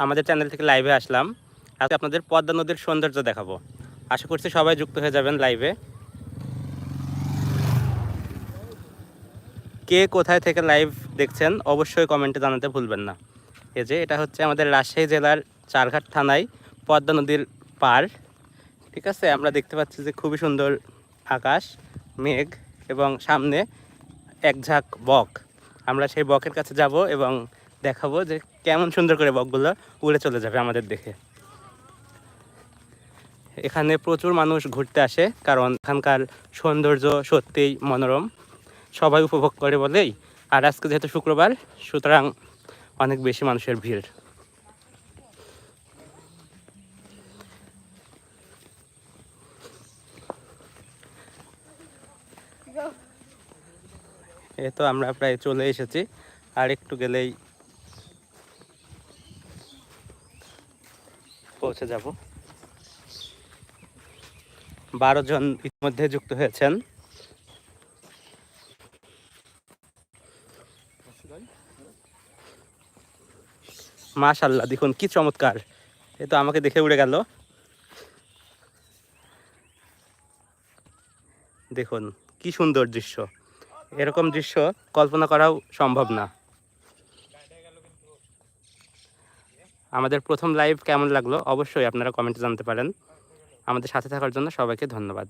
আমাদের চ্যানেল থেকে লাইভে আসলাম। আজকে আপনাদের পদ্মা নদীর সৌন্দর্য দেখাবো। আশা করছি সবাই যুক্ত হয়ে যাবেন লাইভে কে কোথায় থেকে লাইভ দেখছেন, অবশ্যই কমেন্টে জানাতে ভুলবেন না। এই যে, এটা হচ্ছে আমাদের রাজশাহী জেলার চারঘাট থানায় পদ্মা নদীর পার ঠিক আছে, আমরা দেখতে পাচ্ছি যে খুবই সুন্দর আকাশ, মেঘ এবং সামনে এক ঝাঁক বক। আমরা সেই বকের কাছে যাব এবং দেখাবো যে কেমন সুন্দর করে বকগুলো উড়ে চলে যাবে আমাদের দেখে। এখানে প্রচুর মানুষ ঘুরতে আসে, কারণ এখানকার সৌন্দর্য সত্যিই মনোরম। সবাই উপভোগ করে বলেই। আর আজকে যেহেতু শুক্রবার, সুতরাং অনেক বেশি মানুষের ভিড়। এ তো আমরা প্রায় চলে এসেছি। আর একটু গেলেই পৌঁছে যাব। বারো জন ইতিমধ্যে যুক্ত হয়েছেন। মাশাল্লাহ দেখুন কি চমৎকার। এ তো আমাকে দেখে উড়ে গেল। দেখুন কি সুন্দর দৃশ্য। এরকম দৃশ্য কল্পনা করাও সম্ভব না। আমাদের প্রথম লাইভ কেমন লাগল? অবশ্যই আপনারা কমেন্টে জানতে পারেন। আমাদের সাথে থাকার জন্য সবাইকে ধন্যবাদ।